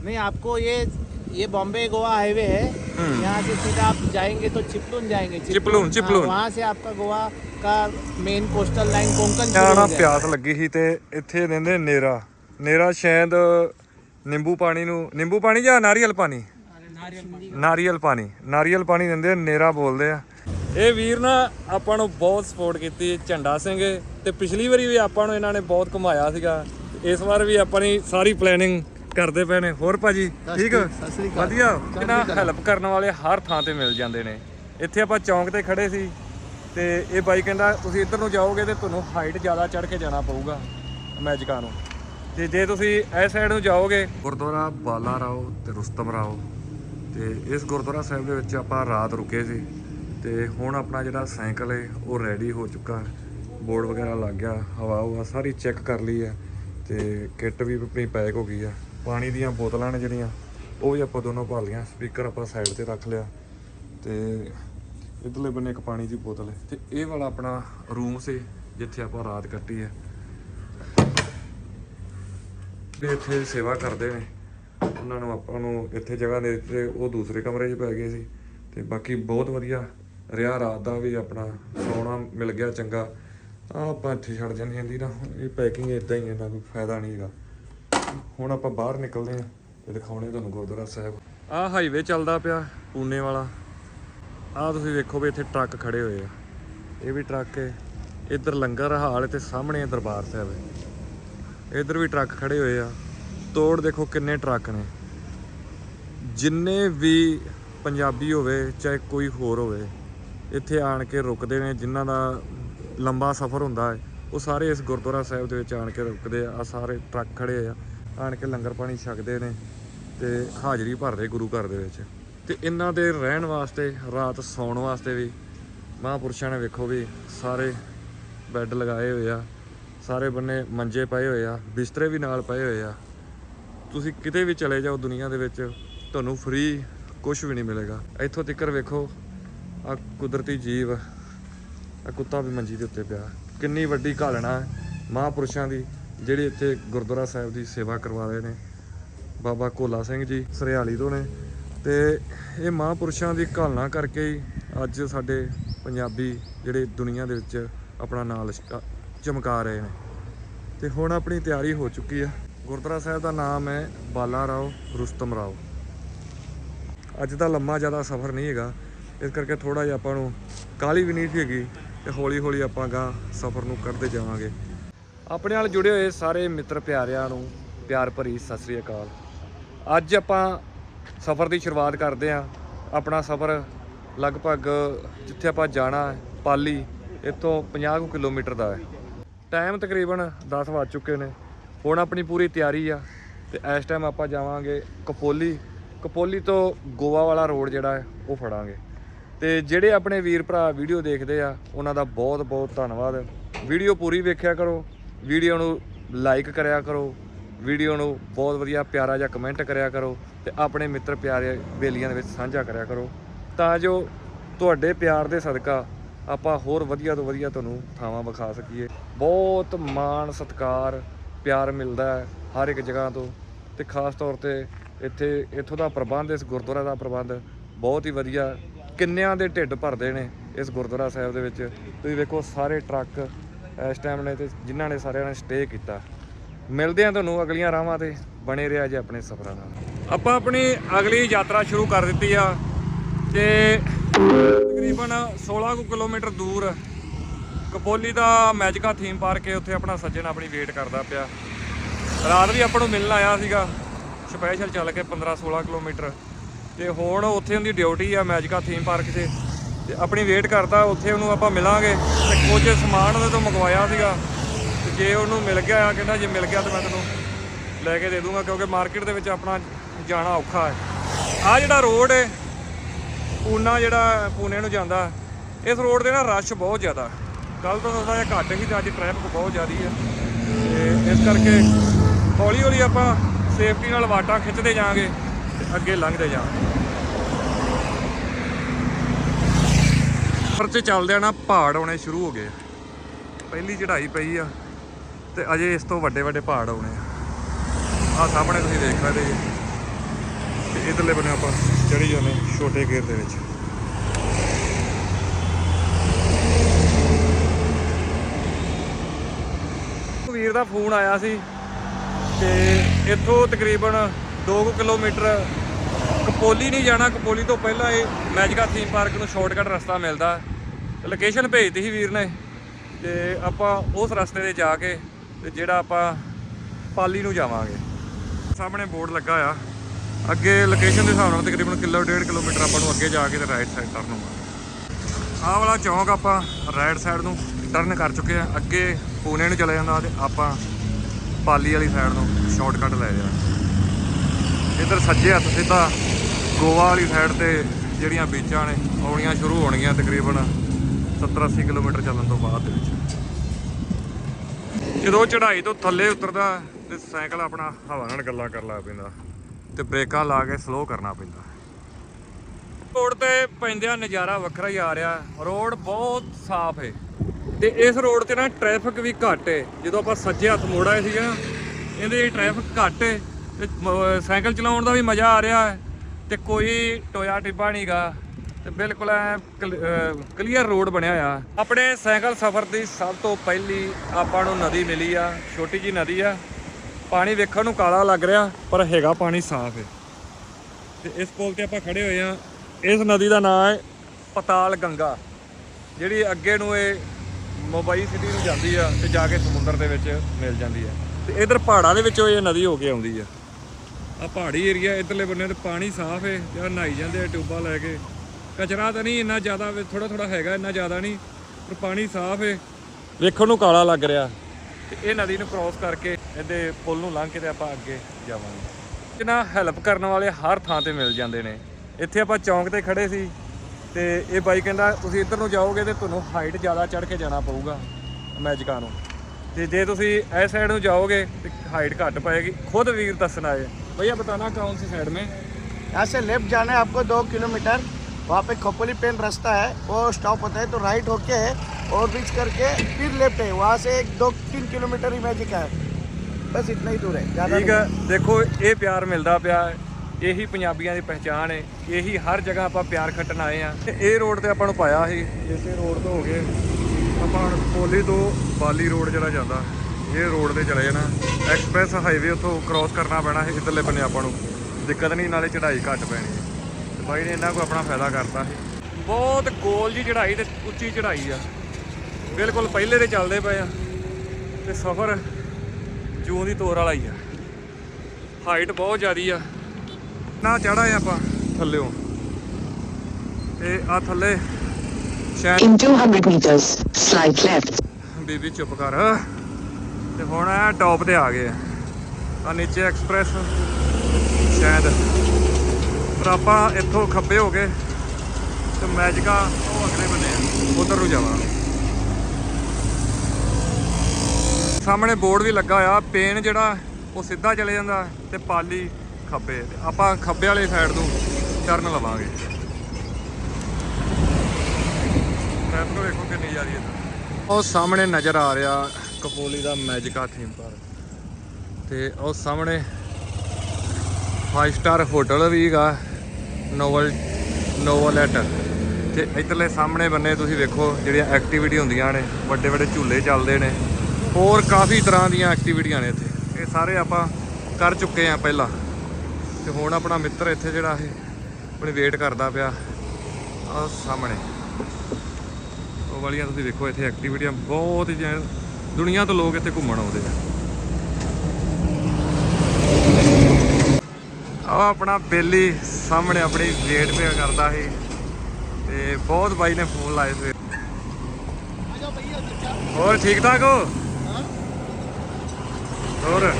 नहीं आपको ये ये बॉम्बे गोवा हाईवे है यहाँ से सीधा आप जाएंगे तो चिपलून जाएंगे चिपलून, हाँ, चिपलून। वहाँ से आपका गोवा का मेन कोस्टल लाइन कोंकण ਆ शुरू ਨਾ हो जाएगा। ਪਿਆਸ ਲੱਗੀ ਸੀ ਤੇ ਇੱਥੇ ਦਿੰਦੇ ਨੇਰਾ ਨੇਰਾ ਸ਼ਾਇਦ ਨਿੰਬੂ ਪਾਣੀ ਨੂੰ ਨਿੰਬੂ ਪਾਣੀ ਜਾਂ ਨਾਰੀਅਲ ਪਾਣੀ ਨਾਰੀਅਲ ਪਾਣੀ ਨਾਰੀਅਲ ਪਾਣੀ ਦਿੰਦੇ ਆ, ਨੇਰਾ ਬੋਲਦੇ ਆ ਇਹ ਵੀਰ ਨਾ ਆਪਾਂ ਨੂੰ ਬਹੁਤ ਸਪੋਰਟ ਕੀਤੀ ਝੰਡਾ ਸਿੰਘ ਤੇ ਪਿਛਲੀ ਵਾਰੀ ਵੀ ਆਪਾਂ ਨੂੰ ਇਹਨਾਂ ਨੇ ਬਹੁਤ ਘੁਮਾਇਆ ਸੀਗਾ ਇਸ ਵਾਰ ਵੀ ਆਪਾਂ ਨੇ ਸਾਰੀ ਪਲੈਨਿੰਗ ਕਰਦੇ ਪਏ ਨੇ। ਹੋਰ ਭਾਜੀ ਠੀਕ। ਵਧੀਆ। ਇਹਨਾਂ ਹੈਲਪ ਕਰਨ ਵਾਲੇ ਹਰ ਥਾਂ ਤੇ ਮਿਲ ਜਾਂਦੇ ਨੇ। ਇੱਥੇ ਆਪਾਂ ਚੌਂਕ ਤੇ ਖੜੇ ਸੀ ਤੇ ਇਹ ਬਾਈ ਕਹਿੰਦਾ ਤੁਸੀਂ ਇੱਧਰ ਨੂੰ ਜਾਓਗੇ ਤੇ ਤੁਹਾਨੂੰ ਹਾਈਟ ਜ਼ਿਆਦਾ ਚੜ੍ਹ ਕੇ ਜਾਣਾ ਪਊਗਾ ਮੈਜਿਕਾਂ ਨੂੰ। ਤੇ ਜੇ ਤੁਸੀਂ ਇਸ ਸਾਈਡ ਨੂੰ ਜਾਓਗੇ ਗੁਰਦੁਆਰਾ ਬਾਲਾ ਰਾਓ ਤੇ ਰੁਸਤਮ ਰਾਓ। ਤੇ ਇਸ ਗੁਰਦੁਆਰਾ ਸਾਹਿਬ ਦੇ ਵਿੱਚ ਆਪਾਂ ਰਾਤ ਰੁਕੇ ਸੀ ਤੇ ਹੁਣ ਆਪਣਾ ਜਿਹੜਾ ਸਾਈਕਲ ਹੈ ਉਹ ਰੈਡੀ ਹੋ ਚੁੱਕਾ। ਬੋਰਡ ਵਗੈਰਾ ਲੱਗ ਗਿਆ ਹਵਾ ਹੁਵਾ ਸਾਰੀ ਚੈੱਕ ਕਰ ਲਈ ਹੈ ਤੇ ਕਿੱਟ ਵੀ ਆਪਣੀ ਪੈਕ ਹੋ ਗਈ ਆ। ਪਾਣੀ ਦੀਆਂ ਬੋਤਲਾਂ ਨੇ ਜਿਹੜੀਆਂ, ਉਹ ਵੀ ਆਪਾਂ ਦੋਨੋਂ ਭਰ ਲਈਆਂ। ਸਪੀਕਰ ਆਪਾਂ ਸਾਈਡ ਤੇ ਰੱਖ ਲਿਆ ਤੇ ਇਧਰਲੇ ਬੰਨੇ ਇੱਕ ਪਾਣੀ ਦੀ ਬੋਤਲ ਹੈ। ਤੇ ਇਹ ਵਾਲਾ ਆਪਣਾ ਰੂਮ ਸੀ, ਜਿੱਥੇ ਆਪਾਂ ਰਾਤ ਕੱਟੀ ਹੈ। ਵੀ ਇੱਥੇ ਸੇਵਾ ਕਰਦੇ ਨੇ। ਉਹਨਾਂ ਨੂੰ ਆਪਾਂ ਨੂੰ ਇੱਥੇ ਜਗ੍ਹਾ ਦੇ ਦਿੱਤੇ ਉਹ ਦੂਸਰੇ ਕਮਰੇ 'ਚ ਪੈ ਗਏ ਸੀ। ਤੇ ਬਾਕੀ ਬਹੁਤ ਵਧੀਆ ਰਿਹਾ। ਰਾਤ ਦਾ ਵੀ ਆਪਣਾ ਸੌਣਾ ਮਿਲ ਗਿਆ, ਚੰਗਾ। ਆ ਆਪਾਂ ਇੱਥੇ ਛੱਡ ਜਾਂਦੇ ਹੁੰਦੀ ਨਾ। ਇਹ ਪੈਕਿੰਗ ਇਦਾਂ ਹੀ ਹੈ ਨਾ ਕੋਈ ਫਾਇਦਾ ਨਹੀਂ ਹੈਗਾ। ਹੁਣ ਆਪਾਂ ਬਾਹਰ ਨਿਕਲਦੇ ਹਾਂ ਤੇ ਦਿਖਾਉਣੇ ਤੁਹਾਨੂੰ ਗੁਰਦੁਆਰਾ ਸਾਹਿਬ। ਆ ਹਾਈਵੇ ਚੱਲਦਾ ਪਿਆ, ਪੂਨੇ ਵਾਲਾ। ਆ ਤੁਸੀਂ ਵੇਖੋ ਵੀ ਇੱਥੇ ਟਰੱਕ ਖੜੇ ਹੋਏ ਆ। ਇਹ ਵੀ ਟਰੱਕ ਹੈ ਇੱਧਰ ਲੰਗਰ ਹਾਲ ਤੇ ਸਾਹਮਣੇ ਦਰਬਾਰ ਸਾਹਿਬ। ਹੈ ਇੱਧਰ ਵੀ ਟਰੱਕ ਖੜੇ ਹੋਏ ਆ। ਤੋੜ ਦੇਖੋ ਕਿੰਨੇ ਟਰੱਕ ਨੇ। ਜਿੰਨੇ ਵੀ ਪੰਜਾਬੀ ਹੋਵੇ, ਚਾਹੇ ਕੋਈ ਹੋਰ ਹੋਵੇ, ਇੱਥੇ ਆਣ ਕੇ ਰੁਕਦੇ ਨੇ, ਜਿਨ੍ਹਾਂ ਦਾ ਲੰਬਾ ਸਫ਼ਰ ਹੁੰਦਾ ਹੈ, ਉਹ ਸਾਰੇ ਇਸ ਗੁਰਦੁਆਰਾ ਸਾਹਿਬ ਦੇ ਵਿੱਚ ਆਣ ਕੇ ਰੁਕਦੇ ਆ। ਆ ਸਾਰੇ ਟਰੱਕ ਖੜੇ ਆ। ਆਣ ਕੇ ਲੰਗਰ ਪਾਣੀ ਛਕਦੇ ਨੇ ਤੇ ਹਾਜ਼ਰੀ ਭਰਦੇ ਗੁਰੂ ਘਰ ਦੇ ਵਿੱਚ। ਤੇ ਇਹਨਾਂ ਦੇ ਰਹਿਣ ਵਾਸਤੇ, ਰਾਤ ਸੌਣ ਵਾਸਤੇ ਵੀ ਮਹਾਂਪੁਰਸ਼ਾਂ ਨੇ ਵੇਖੋ ਵੀ ਸਾਰੇ ਬੈੱਡ ਲਗਾਏ ਹੋਏ ਆ, ਸਾਰੇ ਬੰਨੇ ਮੰਜੇ ਪਏ ਹੋਏ ਆ, ਬਿਸਤਰੇ ਵੀ ਨਾਲ ਪਏ ਹੋਏ ਆ। ਤੁਸੀਂ ਕਿਤੇ ਵੀ ਚਲੇ ਜਾਓ ਦੁਨੀਆ ਦੇ ਵਿੱਚ, ਤੁਹਾਨੂੰ ਫ੍ਰੀ ਕੁਝ ਵੀ ਨਹੀਂ ਮਿਲੇਗਾ। ਇੱਥੋਂ ਤੱਕਰ ਵੇਖੋ ਆ ਕੁਦਰਤੀ ਜੀਵ ਆ ਕੁੱਤਾ ਵੀ ਮੰਜੀ ਦੇ ਉੱਤੇ ਪਿਆ। ਕਿੰਨੀ ਵੱਡੀ ਘਾਲਣਾ ਹੈ ਮਹਾਂਪੁਰਸ਼ਾਂ ਦੀ। ਜਿਹੜੀ ਇੱਥੇ ਗੁਰਦੁਆਰਾ ਸਾਹਿਬ ਦੀ ਸੇਵਾ ਕਰਵਾ ਰਹੇ ਨੇ, ਬਾਬਾ ਕੋਲਾ ਸਿੰਘ ਜੀ, ਸਰਿਆਲੀ ਤੋਂ ਨੇ। ਤੇ ਇਹ ਮਹਾਂਪੁਰਸ਼ਾਂ ਦੀ ਘਾਲਣਾ ਕਰਕੇ ਹੀ ਅੱਜ ਸਾਡੇ ਪੰਜਾਬੀ ਜਿਹੜੇ ਦੁਨੀਆ ਦੇ ਵਿੱਚ ਆਪਣਾ ਨਾਂ ਲਿਸ਼ਕਾ ਚਮਕਾ ਰਹੇ ਨੇ। ਤੇ ਹੁਣ ਆਪਣੀ ਤਿਆਰੀ ਹੋ ਚੁੱਕੀ ਹੈ ਗੁਰਦੁਆਰਾ ਸਾਹਿਬ ਦਾ ਨਾਮ ਹੈ ਬਾਲਾ ਰਾਓ, ਰੁਸਤਮ ਰਾਓ। ਅੱਜ ਦਾ ਲੰਮਾ ਜ਼ਿਆਦਾ ਸਫ਼ਰ ਨਹੀਂ ਹੈਗਾ। ਇਸ ਕਰਕੇ ਥੋੜਾ ਜਿਹਾ ਆਪਾਂ ਨੂੰ ਕਾਲੀ ਵੀ ਨਹੀਂ ਸੀ ਹੈਗੀ ਤੇ ਹੌਲੀ ਹੌਲੀ ਆਪਾਂ ਗਾ ਸਫ਼ਰ ਨੂੰ ਕਰਦੇ ਜਾਵਾਂਗੇ। ਆਪਣੇ ਨਾਲ ਜੁੜੇ ਹੋਏ ਸਾਰੇ ਮਿੱਤਰ ਪਿਆਰਿਆਂ ਨੂੰ ਪਿਆਰ ਭਰੀ ਸਤਿ ਸ੍ਰੀ ਅਕਾਲ। ਅੱਜ ਆਪਾਂ ਸਫ਼ਰ ਦੀ ਸ਼ੁਰੂਆਤ ਕਰਦੇ ਹਾਂ। ਆਪਣਾ ਸਫ਼ਰ ਲਗਭਗ ਜਿੱਥੇ ਆਪਾਂ ਜਾਣਾ ਹੈ, ਪਾਲੀ, ਇੱਥੋਂ 50 ਕੁ ਕਿਲੋਮੀਟਰ ਦਾ ਹੈ। ਟਾਈਮ ਤਕਰੀਬਨ 10 ਵੱਜ ਚੁੱਕੇ ਨੇ। ਹੁਣ ਆਪਣੀ ਪੂਰੀ ਤਿਆਰੀ ਆ ਤੇ ਇਸ ਟਾਈਮ ਆਪਾਂ ਜਾਵਾਂਗੇ ਕਪੋਲੀ। ਕਪੋਲੀ ਤੋਂ ਗੋਆ ਵਾਲਾ ਰੋਡ ਜਿਹੜਾ ਹੈ, ਉਹ ਫੜਾਂਗੇ। ਤੇ ਜਿਹੜੇ ਆਪਣੇ ਵੀਰ ਭਰਾ ਵੀਡੀਓ ਦੇਖਦੇ ਆ, ਉਹਨਾਂ ਦਾ ਬਹੁਤ ਬਹੁਤ ਧੰਨਵਾਦ। ਵੀਡੀਓ ਪੂਰੀ ਵੇਖਿਆ ਕਰੋ। ਵੀਡੀਓ ਨੂੰ ਲਾਈਕ ਕਰਿਆ ਕਰੋ, ਵੀਡੀਓ ਨੂੰ ਬਹੁਤ ਵਧੀਆ ਪਿਆਰਾ ਜਿਹਾ ਕਮੈਂਟ ਕਰਿਆ ਕਰੋ ਤੇ ਆਪਣੇ ਮਿੱਤਰ ਪਿਆਰੇ ਬੇਲੀਆਂ ਦੇ ਵਿੱਚ ਸਾਂਝਾ ਕਰਿਆ ਕਰੋ ਤਾਂ ਜੋ ਤੁਹਾਡੇ ਪਿਆਰ ਦੇ ਸਦਕਾ ਆਪਾਂ ਹੋਰ ਵਧੀਆ ਤੋਂ ਵਧੀਆ ਤੁਹਾਨੂੰ ਥਾਵਾਂ ਵਿਖਾ ਸਕੀਏ। ਬਹੁਤ ਮਾਣ, ਸਤਿਕਾਰ, ਪਿਆਰ ਮਿਲਦਾ ਹੈ ਹਰ ਇੱਕ ਜਗ੍ਹਾ ਤੋਂ ਤੇ ਖਾਸ ਤੌਰ ਤੇ ਇੱਥੇ, ਇੱਥੋਂ ਦਾ ਪ੍ਰਬੰਧ, ਇਸ ਗੁਰਦੁਆਰਾ ਦਾ ਪ੍ਰਬੰਧ ਬਹੁਤ ਹੀ ਵਧੀਆ। ਕਿੰਨਿਆਂ ਦੇ ਢਿੱਡ ਭਰਦੇ ਨੇ ਇਸ ਗੁਰਦੁਆਰਾ ਸਾਹਿਬ ਦੇ ਵਿੱਚ। ਤੁਸੀਂ ਵੇਖੋ ਸਾਰੇ ਟਰੱਕ ਇਸ ਟਾਈਮ ਨੇ ਤੇ ਜਿਨ੍ਹਾਂ ਨੇ ਸਾਰਿਆਂ ਨੇ ਸਟੇ ਕੀਤਾ। ਮਿਲਦੇ ਆ ਤੁਹਾਨੂੰ ਅਗਲੀਆਂ ਰਾਹਾਂ ਤੇ। ਬਣੇ ਰਿਹਾ ਜੇ ਆਪਣੇ ਸਫ਼ਰਾਂ ਨਾਲ। ਆਪਾਂ ਆਪਣੀ ਅਗਲੀ ਯਾਤਰਾ ਸ਼ੁਰੂ ਕਰ ਦਿੱਤੀ ਆ ਤੇ ਤਕਰੀਬਨ 16 ਕੁ ਕਿਲੋਮੀਟਰ ਦੂਰ ਕਪੋਲੀ ਦਾ ਮੈਜਿਕਾ ਥੀਮ ਪਾਰਕ ਹੈ, ਉੱਥੇ ਆਪਣਾ ਸੱਜਣ ਆਪਣੀ ਵੇਟ ਕਰਦਾ ਪਿਆ। ਰਾਤ ਵੀ ਆਪਾਂ ਨੂੰ ਮਿਲਣ ਆਇਆ ਸੀਗਾ। ਸਪੈਸ਼ਲ ਚੱਲ ਕੇ 15 16 ਕਿਲੋਮੀਟਰ। ਤੇ ਹੁਣ ਉੱਥੇ ਉਹਦੀ ਡਿਊਟੀ ਆ ਮੈਜਿਕਾ ਥੀਮ ਪਾਰਕ 'ਚ ਤੇ ਆਪਣੀ ਵੇਟ ਕਰਦਾ, ਉੱਥੇ ਉਹਨੂੰ ਆਪਾਂ ਮਿਲਾਂਗੇ। ਤੇ ਕੁਝ ਸਮਾਨ ਉਹਦੇ ਤੋਂ ਮੰਗਵਾਇਆ ਸੀਗਾ। ਤੇ ਜੇ ਉਹਨੂੰ ਮਿਲ ਗਿਆ ਆ ਕਹਿੰਦਾ ਜੇ ਮਿਲ ਗਿਆ ਤਾਂ ਮੈਂ ਤੈਨੂੰ ਲੈ ਕੇ ਦੇ ਦੂੰਗਾ, ਕਿਉਂਕਿ ਮਾਰਕੀਟ ਦੇ ਵਿੱਚ ਆਪਣਾ ਜਾਣਾ ਔਖਾ ਹੈ। ਆ ਜਿਹੜਾ ਰੋਡ ਹੈ ਪੂਨਾ ਜਿਹੜਾ ਪੂਨੇ ਨੂੰ ਜਾਂਦਾ, ਇਸ ਰੋਡ ਦੇ ਨਾ ਰਸ਼ ਬਹੁਤ ਜ਼ਿਆਦਾ। ਕੱਲ ਤੋਂ ਥੋੜਾ ਜਿਹਾ ਘੱਟ ਸੀ ਤੇ ਅੱਜ ਟ੍ਰੈਫਿਕ ਬਹੁਤ ਜ਼ਿਆਦੀ ਹੈ। ਤੇ ਇਸ ਕਰਕੇ ਹੌਲੀ ਹੌਲੀ ਆਪਾਂ ਸੇਫਟੀ ਨਾਲ ਵਾਟਾਂ ਖਿੱਚਦੇ ਜਾਾਂਗੇ ਤੇ ਅੱਗੇ ਲੰਘਦੇ ਜਾਾਂਗੇ ਪਰਚੇ 'ਚ ਚੱਲਦਿਆਂ ਨਾ ਪਹਾੜ ਆਉਣੇ ਸ਼ੁਰੂ ਹੋ ਗਏ। ਪਹਿਲੀ ਚੜ੍ਹਾਈ ਪਈ ਆ ਤੇ ਅਜੇ ਇਸ ਤੋਂ ਵੱਡੇ ਵੱਡੇ ਪਹਾੜ ਆਉਣੇ ਆ। ਆ ਸਾਹਮਣੇ ਤੁਸੀਂ ਦੇਖ ਰਹੇ ਜੀ। ਇਧਰਲੇ ਬਣੇ ਆਪਾਂ ਚੜੀ ਜਾਂਦੇ ਛੋਟੇ ਗੇਰ ਦੇ ਵਿੱਚ। ਵੀਰ ਦਾ ਫੋਨ ਆਇਆ ਸੀ ਤੇ ਇੱਥੋਂ ਤਕਰੀਬਨ 2 ਕਿਲੋਮੀਟਰ ਕਪੋਲੀ ਨਹੀਂ ਜਾਣਾ ਕਪੋਲੀ ਤੋਂ ਪਹਿਲਾਂ ਇਹ ਮੈਜਿਕਾ ਥੀਮ ਪਾਰਕ ਨੂੰ ਸ਼ਾਰਟਕਟ ਰਸਤਾ ਮਿਲਦਾ। ਲੋਕੇਸ਼ਨ ਭੇਜਤੀ ਸੀ ਵੀਰ ਨੇ ਤੇ ਆਪਾਂ ਉਸ ਰਸਤੇ ਤੇ ਜਾ ਕੇ ਤੇ ਜਿਹੜਾ ਆਪਾਂ ਪਾਲੀ ਨੂੰ ਜਾਵਾਂਗੇ। ਸਾਹਮਣੇ ਬੋਰਡ ਲੱਗਾ ਆ। ਅੱਗੇ ਲੋਕੇਸ਼ਨ ਦੇ ਹਿਸਾਬ ਨਾਲ ਤਕਰੀਬਨ ਕਿਲੋ, ਡੇਢ ਕਿਲੋਮੀਟਰ ਆਪਾਂ ਨੂੰ ਅੱਗੇ ਜਾ ਕੇ ਤੇ ਰਾਈਟ ਸਾਈਡ ਟਰਨ ਹੋਣਾ ਆਹ ਵਾਲਾ ਚੌਂਕ ਆਪਾਂ ਰਾਈਟ ਸਾਈਡ ਨੂੰ ਟਰਨ ਕਰ ਚੁੱਕੇ ਆ। ਅੱਗੇ ਪੂਨੇ ਨੂੰ ਚਲੇ ਜਾਂਦਾ ਤੇ ਆਪਾਂ ਪਾਲੀ ਵਾਲੀ ਸਾਈਡ ਨੂੰ ਸ਼ਾਰਟਕਟ ਲੈ ਜਾਣਾ। ਇੱਧਰ ਸੱਜੇ ਹੱਥ ਸਿੱਧਾ ਗੋਆ ਵਾਲੀ ਸਾਈਡ ਤੇ ਜਿਹੜੀਆਂ ਬੀਚਾਂ ਨੇ, ਆਉਣੀਆਂ ਸ਼ੁਰੂ ਹੋਣਗੀਆਂ ਤਕਰੀਬਨ 70 80 ਕਿਲੋਮੀਟਰ ਚੱਲਣ ਤੋਂ ਬਾਅਦ ਦੇ ਵਿੱਚ। ਜਦੋਂ ਚੜ੍ਹਾਈ ਤੋਂ ਥੱਲੇ ਉਤਰਦਾ ਤੇ ਸਾਈਕਲ ਆਪਣਾ ਹਵਾ ਨਾਲ ਗੱਲਾਂ ਕਰ ਲਾ ਪੈਂਦਾ ਤੇ ਬ੍ਰੇਕਾਂ ਲਾ ਕੇ ਸਲੋ ਕਰਨਾ ਪੈਂਦਾ। ਰੋਡ ਤੇ ਪੈਂਦਿਆਂ ਨਜ਼ਾਰਾ ਵੱਖਰਾ ਹੀ ਆ ਰਿਹਾ। ਰੋਡ ਬਹੁਤ ਸਾਫ਼ ਹੈ ਤੇ ਇਸ ਰੋਡ ਤੇ ਨਾ ਟ੍ਰੈਫਿਕ ਵੀ ਘੱਟ ਹੈ ਜਦੋਂ ਆਪਾਂ ਸੱਜੇ ਹੱਥ ਮੋੜਾਏ ਸੀਗੇ ਨਾ, ਇਹਦੇ ਟ੍ਰੈਫਿਕ ਘੱਟ ਹੈ ਤੇ ਸਾਈਕਲ ਚਲਾਉਣ ਦਾ ਵੀ ਮਜ਼ਾ ਆ ਰਿਹਾ ਹੈ ਤੇ ਕੋਈ ਟੋਇਆ ਟਿੱਬਾ ਨਹੀਂਗਾ ਤੇ ਬਿਲਕੁਲ ਐ ਕਲੀਅਰ ਰੋਡ ਬਣਿਆ ਹੋਇਆ। ਆਪਣੇ ਸਾਈਕਲ ਸਫ਼ਰ ਦੀ ਸਭ ਤੋਂ ਪਹਿਲੀ ਆਪਾਂ ਨੂੰ ਨਦੀ ਮਿਲੀ ਆ, ਛੋਟੀ ਜੀ ਨਦੀ ਆ। ਪਾਣੀ ਵੇਖਣ ਨੂੰ ਕਾਲਾ ਲੱਗ ਰਿਹਾ, ਪਰ ਹੈਗਾ ਪਾਣੀ ਸਾਫ਼ ਹੈ ਤੇ ਇਸ ਪੁਲ ਤੇ ਆਪਾਂ ਖੜੇ ਹੋਏ ਆ। ਇਸ ਨਦੀ ਦਾ ਨਾਮ ਹੈ ਪਤਾਲ ਗੰਗਾ। ਜਿਹੜੀ ਅੱਗੇ ਨੂੰ ਇਹ ਮੁੰਬਈ ਸਿਟੀ ਨੂੰ ਜਾਂਦੀ ਆ ਤੇ ਜਾ ਕੇ ਸਮੁੰਦਰ ਦੇ ਵਿੱਚ ਮਿਲ ਜਾਂਦੀ ਆ। ਤੇ ਇਧਰ ਪਹਾੜਾਂ ਦੇ ਵਿੱਚੋਂ ਇਹ ਨਦੀ ਹੋ ਕੇ ਆਉਂਦੀ ਆ। ਆ ਪਹਾੜੀ ਏਰੀਆ ਇਧਰਲੇ ਬੰਨੇ ਤੇ ਪਾਣੀ ਸਾਫ਼ ਹੈ ਤੇ ਆਹ ਨਹਾਈ ਜਾਂਦੇ ਆ ਟਿਊਬਾਂ ਲੈ ਕੇ। ਕਚਰਾ ਤਾਂ ਨਹੀਂ ਇੰਨਾ ਜ਼ਿਆਦਾ ਥੋੜਾ ਥੋੜਾ ਹੈਗਾ ਇੰਨਾ ਜ਼ਿਆਦਾ ਨਹੀਂ ਪਰ ਪਾਣੀ ਸਾਫ਼ ਹੈ ਵੇਖਣ ਨੂੰ ਕਾਲਾ ਲੱਗ ਰਿਹਾ। ਤੇ ਇਹ ਨਦੀ ਨੂੰ ਕ੍ਰਾਸ ਕਰਕੇ ਇਹਦੇ ਪੁਲ ਨੂੰ ਲੰਘ ਕੇ ਤੇ ਆਪਾਂ ਅੱਗੇ ਜਾਵਾਂਗੇ। ਇਹਨਾਂ ਹੈਲਪ ਕਰਨ ਵਾਲੇ ਹਰ ਥਾਂ ਤੇ ਮਿਲ ਜਾਂਦੇ ਨੇ। ਇੱਥੇ ਆਪਾਂ ਚੌਂਕ ਤੇ ਖੜੇ ਸੀ ਤੇ ਇਹ ਬਾਈ ਕਹਿੰਦਾ ਤੁਸੀਂ ਇੱਧਰ ਨੂੰ ਜਾਓਗੇ ਤੇ ਤੁਹਾਨੂੰ ਹਾਈਟ ਜ਼ਿਆਦਾ ਚੜ੍ਹ ਕੇ ਜਾਣਾ ਪਊਗਾ ਮੈਜਿਕਾ ਨੂੰ। ਤੇ ਜੇ ਤੁਸੀਂ ਇਸ ਸਾਈਡ ਨੂੰ ਜਾਓਗੇ ਤੇ ਹਾਈਟ ਘੱਟ ਪਏਗੀ। ਖੁਦ ਵੀਰ ਦੱਸਣ ਆਏ। भैया बताना कौन सी साइड में यहाँ से लेफ्ट जाना है आपको दो किलोमीटर वहाँ पे खोपली पेन रास्ता है वो स्टॉप होता है तो राइट होके है और बीच करके फिर लेफ्ट है वहाँ से एक दो तीन किलोमीटर ही मैजिक है बस इतना ही दूर है ज़्यादा ਠੀਕ ਹੈ ਦੇਖੋ ਇਹ ਪਿਆਰ ਮਿਲਦਾ ਪਿਆ ਹੈ। ਇਹੀ ਪੰਜਾਬੀਆਂ ਦੀ ਪਹਿਚਾਣ ਹੈ ਇਹੀ ਹਰ ਜਗ੍ਹਾ ਆਪਾਂ ਪਿਆਰ ਖੱਟਣ ਆਏ ਆ ਤੇ ਇਹ ਰੋਡ ਤੇ ਆਪਾਂ ਨੂੰ ਪਾਇਆ ਸੀ ਇਸੇ ਰੋਡ ਤੋਂ ਹੋ ਕੇ ਆਪਾਂ ਹੁਣ ਪੋਲੀ ਤੋਂ ਬਾਲੀ ਰੋਡ ਜਿਹੜਾ ਜਾਂਦਾ ਇਹ ਰੋਡ ਤੇ ਚਲੇ ਜਾਣਾ। ਐਕਸਪ੍ਰੈਸ ਹਾਈਵੇ ਉੱਥੋਂ ਕ੍ਰਾਸ ਕਰਨਾ ਪੈਣਾ ਹੈ ਇਧਰਲੇ ਬੰਨੇ ਆਪਾਂ ਨੂੰ। ਦਿੱਕਤ ਨਹੀਂ ਨਾਲੇ ਚੜ੍ਹਾਈ ਘੱਟ ਪੈਣੀ ਹੈ। ਤੇ ਬਾਈ ਨੇ ਇਹਨਾਂ ਕੋ ਆਪਣਾ ਫਾਇਦਾ ਕਰਤਾ ਸੀ। ਬਹੁਤ ਗੋਲ ਜੀ ਚੜ੍ਹਾਈ ਤੇ ਉੱਚੀ ਚੜ੍ਹਾਈ ਆ। ਬਿਲਕੁਲ ਪਹਿਲੇ ਤੇ ਚੱਲਦੇ ਪਏ ਆ। ਤੇ ਸਫ਼ਰ ਜੂਨ ਦੀ ਤੋਰ ਵਾਲਾ ਹੀ ਆ। ਹਾਈਟ ਬਹੁਤ ਜ਼ਿਆਦੀ ਆ। ਨਾ ਚੜਾ ਆਪਾਂ ਥੱਲਿਓਂ। ਤੇ ਆ ਥੱਲੇ ਸ਼ਾਇਦ In 200 meters, slight left. ਬੀਬੀ ਚੁੱਪ ਕਰ। ਤੇ ਹੁਣ ਆ ਟੌਪ ਤੇ ਆ ਗਏ ਆ। ਆ ਨੀਚੇ ਐਕਸਪ੍ਰੈਸ ਸ਼ਾਇਦ। ਪਰ ਆਪਾਂ ਇੱਥੋਂ ਖੱਬੇ ਹੋ ਕੇ ਤੇ ਮੈਜਿਕਾ ਉਹ ਅਗਲੇ ਬੰਨੇ ਆ। ਉਧਰ ਨੂੰ ਜਾਵਾਂਗੇ ਸਾਹਮਣੇ ਬੋਰਡ ਵੀ ਲੱਗਾ ਹੋਇਆ ਪੇਨ ਜਿਹੜਾ, ਉਹ ਸਿੱਧਾ ਚਲੇ ਜਾਂਦਾ ਤੇ ਪਾਲੀ ਖੱਬੇ। ਆਪਾਂ ਖੱਬੇ ਵਾਲੇ ਸਾਈਡ ਤੋਂ ਟਰਨ ਲਵਾਂਗੇ। ਟ੍ਰੈਫਿਕ ਵੇਖੋ ਕਿੰਨੀ ਜਾ ਰਹੀ ਹੈ ਉਹ ਸਾਹਮਣੇ ਨਜ਼ਰ ਆ ਰਿਹਾ ਕਪੋਲੀ ਦਾ ਮੈਜਿਕਾ ਥੀਮ ਪਾਰਕ ਤੇ ਉਹ ਸਾਹਮਣੇ 5 ਸਟਾਰ ਹੋਟਲ ਵੀ ਹੈਗਾ ਨੋਵਲ ਨੋਵਲੈਟ ਤੇ ਇਧਰਲੇ ਸਾਹਮਣੇ ਬੰਨੇ ਤੁਸੀਂ ਵੇਖੋ ਜਿਹੜੀਆਂ ਐਕਟੀਵਿਟੀ ਹੁੰਦੀਆਂ ਨੇ, ਵੱਡੇ ਵੱਡੇ ਝੂਲੇ ਚੱਲਦੇ ਨੇ, ਹੋਰ ਕਾਫੀ ਤਰ੍ਹਾਂ ਦੀਆਂ ਐਕਟੀਵਿਟੀਆਂ ਨੇ ਇੱਥੇ। ਇਹ ਸਾਰੇ ਆਪਾਂ ਕਰ ਚੁੱਕੇ ਆ ਪਹਿਲਾਂ। ਤੇ ਹੁਣ ਆਪਣਾ ਮਿੱਤਰ ਇੱਥੇ ਜਿਹੜਾ ਇਹ ਆਪਣੀ ਵੇਟ ਕਰਦਾ ਪਿਆ ਆ ਸਾਹਮਣੇ। ਉਹ ਵਾਲੀਆਂ ਤੁਸੀਂ ਵੇਖੋ ਇੱਥੇ ਐਕਟੀਵਿਟੀਆਂ ਬਹੁਤ ਹੀ ਦੁਨੀਆ ਤੋਂ ਲੋਕ ਇੱਥੇ ਘੁੰਮਣ ਆਉਂਦੇ ਆ। ਆ ਆਪਣਾ ਬੇਲੀ ਸਾਹਮਣੇ ਆਪਣੀ ਵੇਟ ਪਿਆ ਕਰਦਾ ਸੀ ਤੇ ਬਹੁਤ ਬਾਈ ਨੇ ਫੋਨ ਲਾਏ ਸਵੇਰ ਹੋਰ ਠੀਕ ਠਾਕ ਹੋ? ਹੋਰ?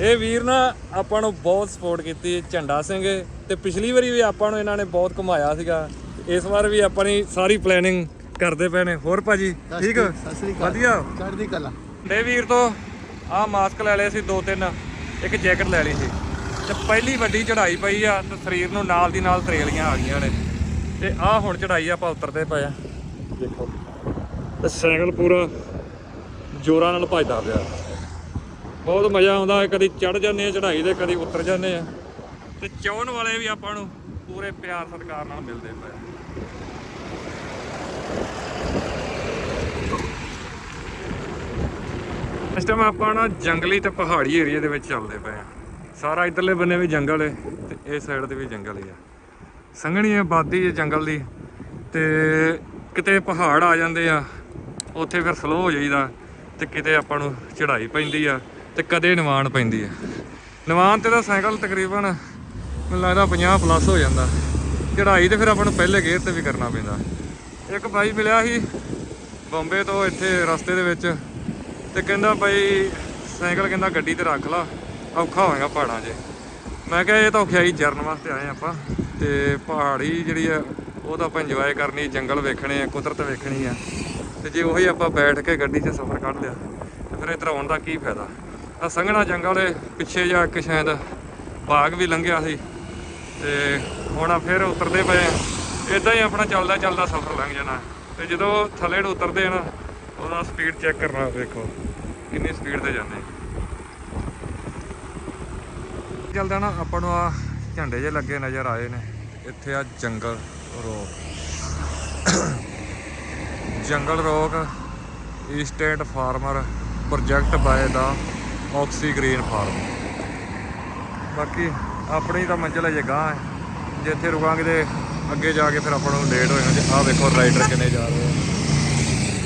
ਇਹ ਵੀਰ ਨਾ ਆਪਾਂ ਨੂੰ ਬਹੁਤ ਸਪੋਰਟ ਕੀਤੀ, ਝੰਡਾ ਸਿੰਘ ਤੇ ਪਿਛਲੀ ਵਾਰੀ ਵੀ ਆਪਾਂ ਨੂੰ ਇਹਨਾਂ ਨੇ ਬਹੁਤ ਘੁਮਾਇਆ ਸੀਗਾ। ਇਸ ਵਾਰ ਵੀ ਆਪਾਂ ਨੇ ਸਾਰੀ ਪਲੈਨਿੰਗ ਕਰਦੇ ਪਏ ਨੇ। ਹੋਰ ਭਾਜੀ ਠੀਕ ਸਤਿ ਸ੍ਰੀ ਅਕਾਲ। ਵਧੀਆ? ਚੜ੍ਹਦੀ ਕਲਾ। ਤੇ ਵੀਰ ਤੋਂ ਆ ਮਾਸਕ ਲੈ ਲਏ ਸੀ ਦੋ ਤਿੰਨ ਇੱਕ ਜੈਕਟ ਲੈ ਲਈ ਸੀ। ਤੇ ਪਹਿਲੀ ਵੱਡੀ ਚੜ੍ਹਾਈ ਪਈ ਆ ਤੇ ਸਰੀਰ ਨੂੰ ਨਾਲ ਦੀ ਨਾਲ ਤਰੇਲੀਆਂ ਆ ਗਈਆਂ ਨੇ। ਤੇ ਆ ਹੁਣ ਚੜ੍ਹਾਈ ਆਪਾਂ ਉਤਰਦੇ ਪਏ ਆ। ਦੇਖੋ ਤੇ ਸਾਈਕਲ ਪੂਰਾ ਜੋਰਾਂ ਨਾਲ ਭੱਜਦਾ ਪਿਆ। ਬਹੁਤ ਮਜ਼ਾ ਆਉਂਦਾ ਹੈ ਕਦੀ ਚੜ ਜਾਂਦੇ ਆ ਚੜ੍ਹਾਈ ਦੇ ਕਦੀ ਉਤਰ ਜਾਂਦੇ ਆ। ਤੇ ਚੌਣ ਵਾਲੇ ਵੀ ਆਪਾਂ ਨੂੰ ਪੂਰੇ ਪਿਆਰ ਸਤਿਕਾਰ ਨਾਲ ਮਿਲਦੇ ਪਏ ਇਸ ਟਾਈਮ ਆਪਾਂ ਨਾ ਜੰਗਲੀ ਤੇ ਪਹਾੜੀ ਏਰੀਆ ਦੇ ਵਿੱਚ ਚੱਲਦੇ ਪਏ ਆ ਸਾਰਾ ਇਧਰਲੇ ਬੰਨੇ ਵੀ ਜੰਗਲ ਹੈ ਤੇ ਇਸ ਸਾਈਡ ਤੇ ਵੀ ਜੰਗਲ ਹੀ ਆ। ਸੰਘਣੀ ਆਬਾਦੀ ਹੈ ਜੰਗਲ ਦੀ ਤੇ ਕਿਤੇ ਪਹਾੜ ਆ ਜਾਂਦੇ ਆ, ਉੱਥੇ ਫਿਰ ਸਲੋ ਹੋ ਜਾਈਦਾ ਤੇ ਕਿਤੇ ਆਪਾਂ ਨੂੰ ਚੜ੍ਹਾਈ ਪੈਂਦੀ ਆ ਤੇ ਕਦੇ ਨਿਵਾਨ ਪੈਂਦੀ ਆ। ਨਿਵਾਨ ਤੇ ਤਾਂ ਸਾਈਕਲ ਤਕਰੀਬਨ ਮੈਨੂੰ ਲੱਗਦਾ 50 ਪਲੱਸ ਹੋ ਜਾਂਦਾ। ਚੜ੍ਹਾਈ ਤੇ ਫਿਰ ਆਪਾਂ ਨੂੰ ਪਹਿਲੇ ਗੇਅਰ ਤੇ ਵੀ ਕਰਨਾ ਪੈਂਦਾ। ਇੱਕ ਭਾਈ ਮਿਲਿਆ ਸੀ ਬੰਬੇ ਤੋਂ ਇੱਥੇ ਰਸਤੇ ਦੇ ਵਿੱਚ। ਤੇ ਕਹਿੰਦਾ ਬਈ ਸਾਈਕਲ ਕਹਿੰਦਾ ਗੱਡੀ ਤੇ ਰੱਖ ਲਾ, ਔਖਾ ਹੋਏਗਾ ਪਹਾੜਾਂ 'ਚ। ਮੈਂ ਕਿਹਾ ਇਹ ਤਾਂ ਔਖਿਆਈ ਜਰਨ ਵਾਸਤੇ ਆਏ ਆਪਾਂ, ਤੇ ਪਹਾੜੀ ਜਿਹੜੀ ਆ, ਉਹ ਤਾਂ ਆਪਾਂ ਇੰਜੋਏ ਕਰਨੀ, ਜੰਗਲ ਵੇਖਣੇ ਆ, ਕੁਦਰਤ ਵੇਖਣੀ ਆ। ਤੇ ਜੇ ਉਹੀ ਆਪਾਂ ਬੈਠ ਕੇ ਗੱਡੀ 'ਚ ਸਫ਼ਰ ਕੱਢ ਲਿਆ, ਤੇ ਫਿਰ ਇੱਧਰ ਆਉਣ ਦਾ ਕੀ ਫਾਇਦਾ? ਆ ਸੰਘਣਾ ਜੰਗਲ ਏ, ਪਿੱਛੇ ਜਾ ਕੇ ਸ਼ਾਇਦ ਬਾਗ ਵੀ ਲੰਘਿਆ ਸੀ। ਤੇ ਹੁਣ ਆ ਫਿਰ ਉਤਰਦੇ ਪਏ ਆ। ਇਦਾਂ ਹੀ ਆਪਣਾ ਚੱਲਦਾ ਚੱਲਦਾ ਸਫ਼ਰ ਲੰਘ ਜਾਣਾ। ਤੇ ਜਦੋਂ ਥੱਲੇ ਨੂੰ ਉਤਰਦੇ ਆ ਨਾ ਉਹਦਾ ਸਪੀਡ ਚੈੱਕ ਕਰਨਾ ਵੇਖੋ ਕਿੰਨੀ ਸਪੀਡ ਤੇ ਜਾਂਦੇ। ਚੱਲਦਾ ਨਾ, ਆਪਾਂ ਨੂੰ ਆ ਝੰਡੇ ਜੇ ਲੱਗੇ ਨਜ਼ਰ ਆਏ ਨੇ। ਇੱਥੇ ਆ jungle rock. Jungle rock estate farmer project by the oxy green farm ਬਾਕੀ ਆਪਣੀ ਤਾਂ ਮੰਜ਼ਿਲ ਅਜੇ ਗਾਂ ਹੈ। ਜੇ ਇੱਥੇ ਰੁਕਾਂਗੇ ਤੇ ਅੱਗੇ ਜਾ ਕੇ ਫਿਰ ਆਪਾਂ ਨੂੰ ਲੇਟ ਹੋ ਜਾਣਾ। ਜੇ ਆਹ ਵੇਖੋ ਰਾਈਡਰ ਕਿੰਨੇ ਜਾ ਰਹੇ ਆ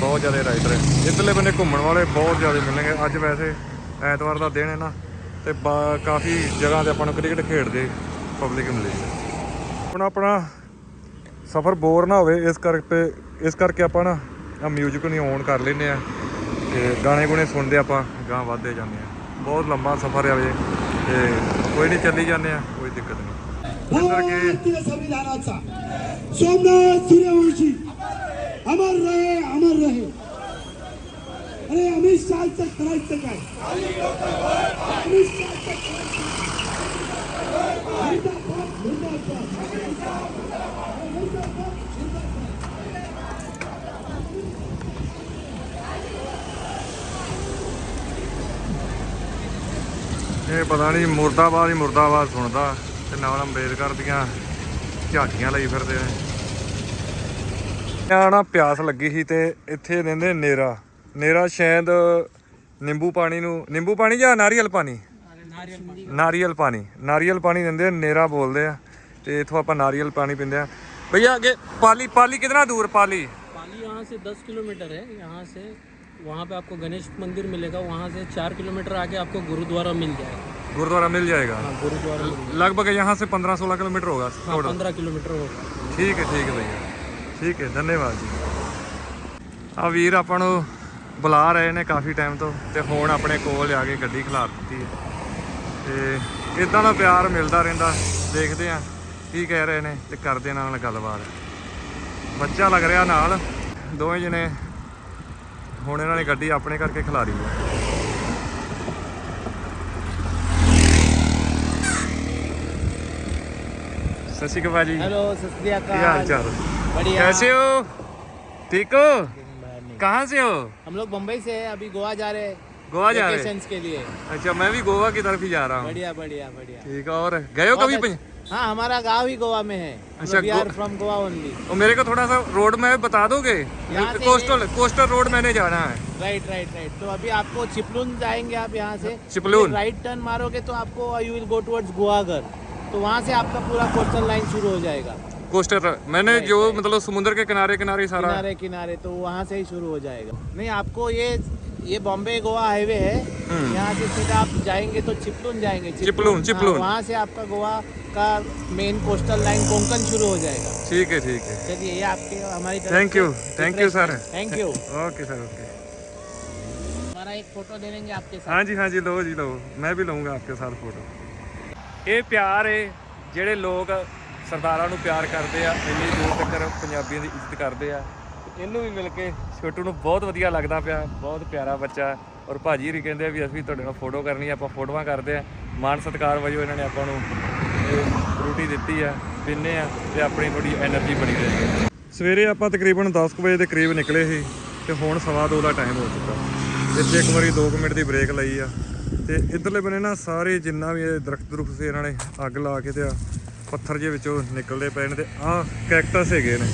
ਬਹੁਤ ਜ਼ਿਆਦਾ ਰਾਈਡਰ ਹੈ ਇੱਧਰਲੇ ਬੰਨੇ ਘੁੰਮਣ ਵਾਲੇ ਬਹੁਤ ਜ਼ਿਆਦਾ ਮਿਲਣਗੇ ਅੱਜ ਵੈਸੇ ਐਤਵਾਰ ਦਾ ਦਿਨ ਹੈ ਨਾ ਤੇ ਬਾ- ਕਾਫੀ ਜਗ੍ਹਾ ਤੇ ਆਪਾਂ ਨੂੰ ਕ੍ਰਿਕਟ ਖੇਡਦੇ ਪਬਲਿਕ ਮਿਲੀ ਹੁਣ ਆਪਣਾ ਸਫ਼ਰ ਬੋਰ ਨਾ ਹੋਵੇ ਇਸ ਕਰਕੇ ਇਸ ਕਰਕੇ ਆਪਾਂ ਨਾ ਆ ਮਿਊਜ਼ਿਕ ਨੂੰ ਔਨ ਕਰ ਲੈਂਦੇ ਆ ਤੇ ਗਾਣੇ ਗੁਣੇ ਸੁਣਦੇ ਆਪਾਂ ਗਾਂ ਵੱਧਦੇ ਜਾਂਦੇ ਆ ਬਹੁਤ ਲੰਬਾ ਸਫ਼ਰ ਆ ਵੇ ਤੇ ਕੋਈ ਨਹੀਂ ਚੱਲੀ ਜਾਂਦੇ ਆ ਕੋਈ ਦਿੱਕਤ ਨਹੀਂ ਇਸ ਕਰਕੇ भारतीय संविधानाचा सोमनाथ सूर्यवंशी अमर रहे अमर रहे अरे अमित शहाचं करायचं काय अमित शहाचं मुर्दाबाद, मुर्दाबाद. ਇਹ ਪਤਾ ਨਹੀਂ ਮੁਰਦਾਬਾਦ ਹੀ ਮੁਰਦਾਬਾਦ ਸੁਣਦਾ ਤੇ ਨਾਲ ਅੰਬੇਦਕਰ ਦੀਆਂ ਝਾਕੀਆਂ ਲਈ ਫਿਰਦੇ ਨੇ ਆ ਨਾ ਪਿਆਸ ਲੱਗੀ ਸੀ ਤੇ ਇੱਥੇ ਦਿੰਦੇ ਨੇਰਾ ਨੇਰਾ ਸ਼ਾਇਦ ਨਿੰਬੂ ਪਾਣੀ ਨੂੰ ਨਿੰਬੂ ਪਾਣੀ ਜਾਂ ਨਾਰੀਅਲ ਪਾਣੀ ਨਾਰੀਅਲ ਪਾਣੀ ਨਾਰੀਅਲ ਪਾਣੀ ਦਿੰਦੇ ਆ ਨੇਰਾ ਬੋਲਦੇ ਆ ਤੇ ਇਥੋਂ ਆਪਾਂ ਨਾਰੀਅਲ ਪਾਣੀ ਪੀਂਦੇ ਆ ਭਈਆ ਅੱਗੇ ਪਾਲੀ ਪਾਲੀ ਕਿਤਨਾ ਦੂਰ ਪਾਲੀ पाली यहाँ से 10 किलोमीटर है यहाँ से वहाँ पे आपको गणेश मंदिर मिलेगा वहाँ से चार किलोमीटर आगे आपको गुरुद्वारा मिल जाएगा गुरुद्वारा मिल जाएगा हाँ गुरुद्वारा मिल लगभग यहाँ से 15-16 किलोमीटर होगा हाँ पंद्रह किलोमीटर होगा ਠੀਕ ਹੈ ਠੀਕ ਹੈ ਭਈਆ ਠੀਕ ਹੈ ਧੰਨਵਾਦ ਜੀ। ਆ ਵੀਰ ਆਪਾਂ ਨੂੰ ਬੁਲਾ ਰਹੇ ਨੇ ਕਾਫੀ ਟਾਈਮ ਤੋਂ ਤੇ ਹੁਣ ਆਪਣੇ ਕੋਲ ਆ ਕੇ ਗੱਡੀ ਖਿਲਾਰ ਦਿੱਤੀ ਹੈ। ਤੇ ਇਦਾਂ ਦਾ ਪਿਆਰ ਮਿਲਦਾ ਰਹਿੰਦਾ ਦੇਖਦੇ ਆ ਕੀ ਕਹਿ ਰਹੇ ਨੇ ਤੇ ਕਰਦੇ ਨਾਲ ਗੱਲਬਾਤ। ਬੱਚਾ ਲੱਗ ਰਿਹਾ ਨਾਲ। ਦੋਵੇਂ ਜਣੇ ਹੁਣ ਇਹਨਾਂ ਨੇ ਗੱਡੀ ਆਪਣੇ ਕਰਕੇ ਖਿਲਾਰੀ ਹੈ। ਸਤਿ ਸ਼੍ਰੀ ਅਕਾਲ ਜੀ। ਹੈਲੋ ਸਤਿ ਸ਼੍ਰੀ ਅਕਾਲ। ਕੀ ਹਾਲ ਚਾਲ? बढ़िया। कैसे हो? ठीक हो? कहाँ से हो? हम लोग बम्बई से है अभी गोवा जा रहे हैं। गोवा जा रहे हैं? के लिए। अच्छा मैं भी गोवा की तरफ़ ही जा रहा हूँ। बढ़िया बढ़िया बढ़िया। ठीक है और गए हो कभी पंज- हाँ हमारा गाँव ही गोवा में है। अच्छा, we are from Goa only और मेरे को थोड़ा सा रोड मैप बता दोगे? कोस्टल कोस्टल रोड मैंने जाना है। राइट राइट राइट तो अभी आपको चिपलून जाएँगे आप यहाँ से। चिपलून। राइट टर्न मारोगे तो आपको यू विल गो टुवर्ड्स गुआगर तो वहाँ से आपका पूरा कोस्टल लाइन शुरू हो जाएगा। कोस्टर मैंने जो मतलब समुद्र के किनारे किनारे सारा किनारे किनारे तो वहाँ से ही शुरू हो जाएगा। नहीं आपको ये ये बॉम्बे गोवा हाईवे है। हम्म। यहाँ से सीधा आप जाएँगे तो चिपलून जाएँगे चिपलून। चिपलून हाँ, वहाँ से आपका गोवा का मेन कोस्टल लाइन कोंकण शुरू हो जाएगा। ठीक है ठीक है। चलिए ये आपके हमारी thank you thank you sir thank you okay sir okay हमारा एक फ़ोटो दे देंगे आपके साथ। हाँ जी हाँ जी लो जी लो। मैं भी लूँगा आपके साथ फ़ोटो ये प्यार है जेडे लोग ਸਰਦਾਰਾਂ ਨੂੰ ਪਿਆਰ ਕਰਦੇ ਆ, ਇੰਨੀ ਦੂਰ ਤੱਕ ਪੰਜਾਬੀਆਂ ਦੀ ਇੱਜ਼ਤ ਕਰਦੇ ਆ। ਇਹਨੂੰ ਵੀ ਮਿਲ ਕੇ ਛੋਟੂ ਨੂੰ ਬਹੁਤ ਵਧੀਆ ਲੱਗਦਾ ਪਿਆ, ਬਹੁਤ ਪਿਆਰਾ ਬੱਚਾ। ਔਰ ਭਾਜੀ ਵੀ ਕਹਿੰਦੇ ਆ ਵੀ ਅਸੀਂ ਤੁਹਾਡੇ ਨਾਲ ਫੋਟੋ ਕਰਨੀ ਆ, ਆਪਾਂ ਫੋਟੋਆਂ ਕਰਦੇ ਆ। ਮਾਨ ਸਤਕਾਰ ਵਜੋਂ ਇਹਨਾਂ ਨੇ ਆਪਾਂ ਨੂੰ ਰੋਟੀ ਦਿੱਤੀ ਆ ਪੀਨੇ ਆ ਤੇ ਆਪਣੀ ਥੋੜੀ એનર્ਜੀ ਬਣੀ ਰਹੇਗੀ ਸਵੇਰੇ ਆਪਾਂ ਤਕਰੀਬਨ 10 ਵਜੇ ਦੇ ਕਰੀਬ ਨਿਕਲੇ ਸੀ ਤੇ ਹੁਣ 2:30 ਦਾ ਟਾਈਮ ਹੋ ਚੁੱਕਾ। ਇੱਥੇ ਇੱਕ ਵਾਰੀ 2 ਮਿੰਟ ਦੀ ਬ੍ਰੇਕ ਲਈ ਆ। ਤੇ ਇਧਰਲੇ ਬਨੇ ਨਾ ਸਾਰੇ ਜਿੰਨਾ ਵੀ ਇਹ ਦਰਖਤ ਦਰੁਖ ਸੀ, ਇਹਨਾਂ ਨੇ ਅੱਗ ਲਾ ਕੇ ਤੇ ਆ ਪੱਥਰ ਜੇ ਵਿੱਚੋਂ ਨਿਕਲਦੇ ਪਏ ਨੇ ਤੇ ਆਹ ਕੈਕਟਸ ਹੈਗੇ ਨੇ।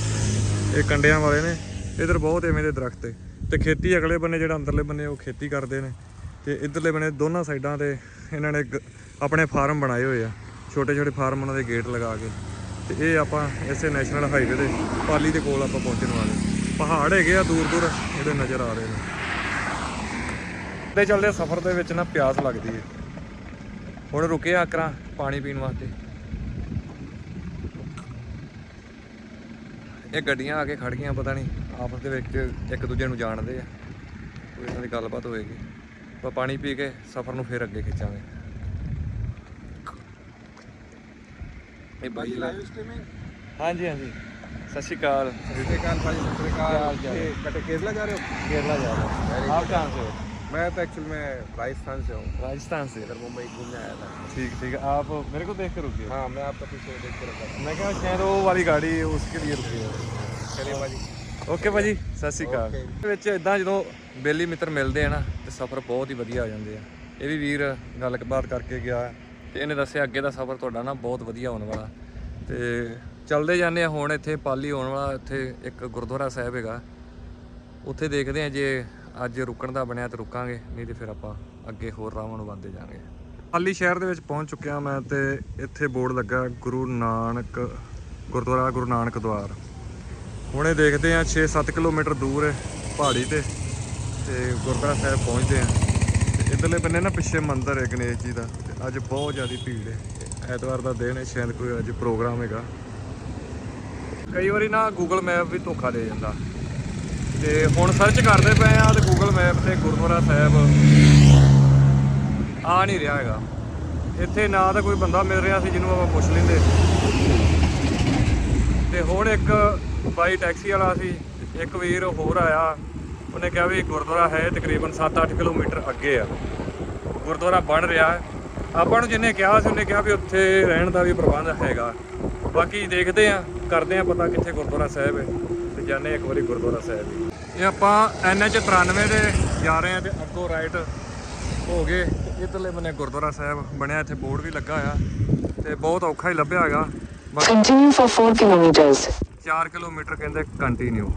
ਇਹ ਕੰਡਿਆਂ ਵਾਲੇ ਨੇ। ਇਧਰ ਬਹੁਤ ਐਵੇਂ ਦੇ ਦਰਖਤ ਏ ਤੇ ਖੇਤੀ ਅਗਲੇ ਬੰਨੇ ਜਿਹੜਾ ਅੰਦਰਲੇ ਬੰਨੇ ਉਹ ਖੇਤੀ ਕਰਦੇ ਨੇ। ਤੇ ਇਧਰਲੇ ਬੰਨੇ ਦੋਨਾਂ ਸਾਈਡਾਂ ਤੇ ਇਹਨਾਂ ਨੇ ਗ- ਆਪਣੇ ਫਾਰਮ ਬਣਾਏ ਹੋਏ ਆ। ਛੋਟੇ ਛੋਟੇ ਫਾਰਮ ਉਹਨਾਂ ਦੇ ਗੇਟ ਲਗਾ ਕੇ। ਤੇ ਇਹ ਆਪਾਂ ਇਸੇ ਨੈਸ਼ਨਲ ਹਾਈਵੇ ਦੇ ਪਾਲੀ ਦੇ ਕੋਲ ਆਪਾਂ ਪਹੁੰਚਣ ਵਾਲੇ ਪਹਾੜ ਹੈਗੇ ਆ ਦੂਰ ਦੂਰ ਜਿਹੜੇ ਨਜ਼ਰ ਆ ਰਹੇ ਨੇ। ਤੇ ਚੱਲਦੇ ਸਫ਼ਰ ਦੇ ਵਿੱਚ ਨਾ ਪਿਆਸ ਲੱਗਦੀ ਹੈ। ਹੁਣ ਰੁਕੇ ਆ ਪਾਣੀ ਪੀਣ ਵਾਸਤੇ। ਇਹ ਗੱਡੀਆਂ ਆ ਕੇ ਖੜ ਗਈਆਂ ਪਤਾ ਨਹੀਂ ਆਪਸ ਦੇ ਵਿੱਚ ਇੱਕ ਦੂਜੇ ਨੂੰ ਜਾਣਦੇ ਆ। ਕੋਈ ਇਹਨਾਂ ਦੀ ਗੱਲਬਾਤ ਹੋਏਗੀ। ਪਰ ਪਾਣੀ ਪੀ ਕੇ ਸਫ਼ਰ ਨੂੰ ਫੇਰ ਅੱਗੇ ਖਿੱਚਾਂਗੇ। ਹਾਂਜੀ ਹਾਂਜੀ। ਸਤਿ ਸ਼੍ਰੀ ਅਕਾਲ। ਸਤਿ ਸ਼੍ਰੀ ਅਕਾਲ ਭਾਈ ਸਤਿ ਸ਼੍ਰੀ ਅਕਾਲ। ਕਟੇ ਕੇਰਲਾ ਜਾ ਰਹੇ ਹੋ? ਕੇਰਲਾ ਜਾ ਰਹੇ। ਹੋ ਆਪ ਕਹਾਂ ਸੇ ਹੋ? मैं तो एक्चुअल में राजस्थान से हूँ राजस्थान से इधर मुंबई घूमने आया था ठीक ठीक है आप मेरे को देख कर रुकिए हाँ मैं आपका पीछे देख के रखा था मैं क्या शायद वो वाली गाड़ी उसके लिए रुकी है चलिए भाजी ਓਕੇ ਭਾਜੀ ਸਤਿ ਸ਼੍ਰੀ ਅਕਾਲ Okay. ਇਹਦੇ ਵਿੱਚ ਇਦਾਂ ਜਦੋਂ ਬੇਲੀ ਮਿੱਤਰ ਮਿਲਦੇ ਆ ਨਾ ਤੇ ਸਫ਼ਰ ਬਹੁਤ ਹੀ ਵਧੀਆ ਹੋ ਜਾਂਦੇ ਆ ਇਹ ਵੀ ਵੀਰ ਗੱਲਬਾਤ ਕਰਕੇ ਗਿਆ ਤੇ ਇਹਨੇ ਦੱਸਿਆ ਅੱਗੇ ਦਾ ਸਫ਼ਰ ਤੁਹਾਡਾ ਨਾ ਬਹੁਤ ਵਧੀਆ ਹੋਣ ਵਾਲਾ ਤੇ ਚੱਲਦੇ ਜਾਂਦੇ ਆ ਹੁਣ ਇੱਥੇ ਪਾਲੀ ਹੋਣ ਵਾਲਾ ਇੱਥੇ ਇੱਕ ਗੁਰਦੁਆਰਾ ਸਾਹਿਬ ਹੈਗਾ ਉੱਥੇ ਦੇਖਦੇ ਆ ਜੇ ਅੱਜ ਰੁਕਣ ਦਾ ਬਣਿਆ ਤੇ ਰੁਕਾਂਗੇ, ਨਹੀਂ ਤੇ ਫਿਰ ਆਪਾਂ ਅੱਗੇ ਹੋਰ ਰਾਵਾਂ ਨੂੰ ਬੰਦੇ ਜਾਾਂਗੇ। ਹਾਲੀ ਸ਼ਹਿਰ ਦੇ ਵਿੱਚ ਪਹੁੰਚ ਚੁੱਕਿਆ ਮੈਂ ਤੇ ਇੱਥੇ ਬੋਰਡ ਲੱਗਾ ਗੁਰੂ ਨਾਨਕ, ਗੁਰਦੁਆਰਾ ਗੁਰੂ ਨਾਨਕ ਦੁਆਰ। ਹੁਣੇ ਦੇਖਦੇ ਆ 6-7 ਕਿਲੋਮੀਟਰ ਦੂਰ ਹੈ ਪਹਾੜੀ ਤੇ ਤੇ ਗੁਰਦੁਆਰਾ ਸਾਹਿਬ ਪਹੁੰਚਦੇ ਆ ਤੇ ਇਧਰਲੇ ਬੰਨੇ ਨਾ ਪਿੱਛੇ ਮੰਦਿਰ ਹੈ ਗਣੇਸ਼ ਜੀ ਦਾ ਤੇ ਅੱਜ ਬਹੁਤ ਜ਼ਿਆਦਾ ਭੀੜ ਹੈ। ਐਤਵਾਰ ਦਾ ਦਿਨ ਹੈ, ਸ਼ਾਇਦ ਕੋਈ ਅੱਜ ਪ੍ਰੋਗਰਾਮ ਹੈਗਾ। ਕਈ ਵਾਰੀ ਨਾ ਗੂਗਲ ਮੈਪ ਵੀ ਧੋਖਾ ਦੇ ਜਾਂਦਾ ਤੇ ਹੁਣ ਸਰਚ ਕਰਦੇ ਪਏ ਆ ਤੇ ਗੂਗਲ ਮੈਪ ਤੇ ਗੁਰਦੁਆਰਾ ਸਾਹਿਬ। ਆ ਨਹੀਂ ਰਿਹਾ ਹੈਗਾ। ਇੱਥੇ ਨਾ ਤਾਂ ਕੋਈ ਬੰਦਾ ਮਿਲ ਰਿਹਾ ਸੀ ਜਿਹਨੂੰ ਆਪਾਂ ਪੁੱਛ ਲੈਂਦੇ। ਤੇ ਹੁਣ ਇੱਕ ਬਾਈ ਟੈਕਸੀ ਵਾਲਾ ਸੀ, ਇੱਕ ਵੀਰ ਹੋਰ ਆਇਆ। ਉਹਨੇ ਕਿਹਾ ਵੀ ਗੁਰਦੁਆਰਾ ਹੈ ਤਕਰੀਬਨ 7-8 ਕਿਲੋਮੀਟਰ ਅੱਗੇ ਆ। ਗੁਰਦੁਆਰਾ ਬਣ ਰਿਹਾ। ਹੈ ਆਪਾਂ ਨੂੰ ਜਿੰਨੇ ਕਿਹਾ ਸੀ ਉਹਨੇ ਕਿਹਾ ਵੀ ਉੱਥੇ ਰਹਿਣ ਦਾ ਵੀ ਪ੍ਰਬੰਧ ਹੈਗਾ। ਬਾਕੀ ਦੇਖਦੇ ਆ, ਕਰਦੇ ਆ ਪਤਾ ਕਿੱਥੇ ਗੁਰਦੁਆਰਾ ਸਾਹਿਬ ਹੈ। ਤੇ ਜਾਣੇ ਇੱਕ ਵਾਰੀ ਗੁਰਦੁਆਰਾ ਸਾਹਿਬ। ਇਹ ਆਪਾਂ NH 93 ਦੇ ਜਾ ਰਹੇ ਆ ਤੇ ਅੱਗੋਂ ਰਾਈਟ ਹੋ ਗਏ। ਤੇ ਇਧਰਲੇ ਬੰਨੇ ਗੁਰਦੁਆਰਾ ਸਾਹਿਬ ਬਣਿਆ ਇੱਥੇ ਬੋਰਡ ਵੀ ਲੱਗਾ ਆ ਤੇ ਬਹੁਤ ਔਖਾ ਹੀ ਲੱਭਿਆ ਹੈਗਾ। Continue for 4 kilometers. 4 ਕਿਲੋਮੀਟਰ ਕਹਿੰਦੇ ਕੰਟੀਨਿਊ